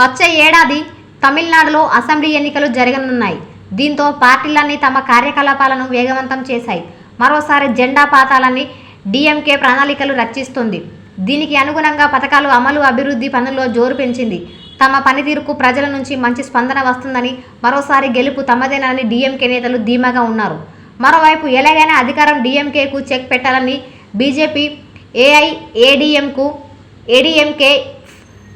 వచ్చే ఏడాది తమిళనాడులో అసెంబ్లీ ఎన్నికలు జరగనున్నాయి. దీంతో పార్టీలన్నీ తమ కార్యకలాపాలను వేగవంతం చేశాయి. మరోసారి జెండా పాతాలని డిఎంకే ప్రణాళికలు రచిస్తుంది. దీనికి అనుగుణంగా పథకాలు అమలు అభివృద్ధి పనుల్లో జోరు పెంచింది. తమ పనితీరుకు ప్రజల నుంచి మంచి స్పందన వస్తుందని మరోసారి గెలుపు తమదేనని డిఎంకే నేతలు ధీమాగా ఉన్నారు. మరోవైపు ఎలాగైనా అధికారం డిఎంకేకు చెక్ పెట్టాలని బీజేపీ ఏఐఏడిఎంకు ఏడీఎంకే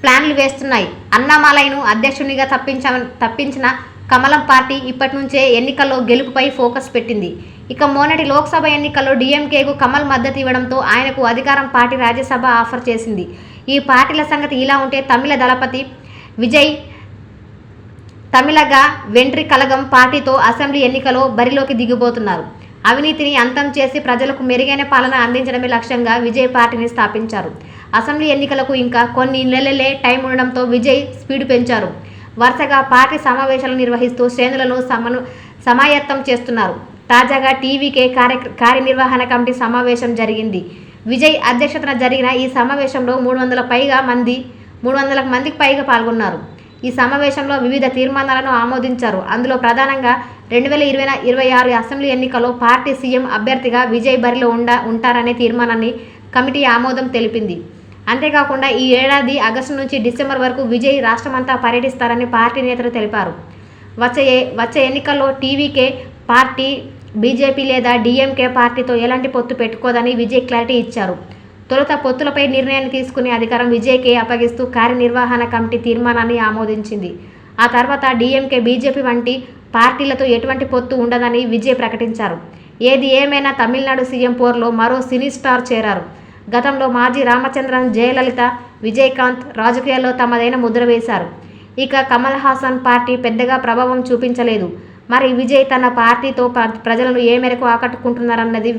ప్లాన్లు వేస్తున్నాయి. అన్నామాలయ్యను అధ్యక్షునిగా తప్పించ తప్పించిన కమలం పార్టీ ఇప్పటి నుంచే ఎన్నికల్లో గెలుపుపై ఫోకస్ పెట్టింది. ఇక మొన్నటి లోక్సభ ఎన్నికల్లో డిఎంకేకు కమల్ మద్దతు ఇవ్వడంతో ఆయనకు అధికారం పార్టీ రాజ్యసభ ఆఫర్ చేసింది. ఈ పార్టీల సంగతి ఇలా ఉంటే తమిళ దళపతి విజయ్ తమిళగా వెంట్రి కలగం పార్టీతో అసెంబ్లీ ఎన్నికలో బరిలోకి దిగిపోతున్నారు. అవినీతిని అంతం చేసి ప్రజలకు మెరుగైన పాలన అందించడమే లక్ష్యంగా విజయ్ పార్టీని స్థాపించారు. అసెంబ్లీ ఎన్నికలకు ఇంకా కొన్ని నెలలే టైం ఉండడంతో విజయ్ స్పీడ్ పెంచారు. వరుసగా పార్టీ సమావేశాలు నిర్వహిస్తూ శ్రేణులను సమను సమాయత్తం చేస్తున్నారు. తాజాగా టీవీకే కార్య కార్యనిర్వహణ కమిటీ సమావేశం జరిగింది. విజయ్ అధ్యక్షతన జరిగిన ఈ సమావేశంలో మూడు వందల పైగా మంది మూడు వందల మందికి పైగా పాల్గొన్నారు. ఈ సమావేశంలో వివిధ తీర్మానాలను ఆమోదించారు. అందులో ప్రధానంగా రెండు వేల ఇరవై ఇరవై ఆరు అసెంబ్లీ ఎన్నికల్లో పార్టీ సీఎం అభ్యర్థిగా విజయ్ బరిలో ఉండ ఉంటారనే తీర్మానాన్ని కమిటీ ఆమోదం తెలిపింది. అంతేకాకుండా ఈ ఏడాది ఆగస్టు నుంచి డిసెంబర్ వరకు విజయ్ రాష్ట్రమంతా పర్యటిస్తారని పార్టీ నేతలు తెలిపారు. వచ్చే వచ్చే ఎన్నికల్లో టీవీకే పార్టీ బీజేపీ లేదా డిఎంకే పార్టీతో ఎలాంటి పొత్తు పెట్టుకోదని విజయ్ క్లారిటీ ఇచ్చారు. తొలుత పొత్తులపై నిర్ణయాన్ని తీసుకునే అధికారం విజయ్కే అప్పగిస్తూ కార్యనిర్వహణ కమిటీ తీర్మానాన్ని ఆమోదించింది. ఆ తర్వాత డిఎంకే బీజేపీ వంటి పార్టీలతో ఎటువంటి పొత్తు ఉండదని విజయ్ ప్రకటించారు. ఏది ఏమైనా తమిళనాడు సీఎం పోర్లో మరో సినీ స్టార్ చేరారు. గతంలో మాజీ రామచంద్రన్ జయలలిత విజయకాంత్ రాజకీయాల్లో తమదైన ముద్ర వేశారు. ఇక కమల్ హాసన్ పార్టీ పెద్దగా ప్రభావం చూపించలేదు. మరి విజయ్ తన పార్టీతో ప్రజలను ఏ మేరకు ఆకట్టుకుంటున్నారన్నది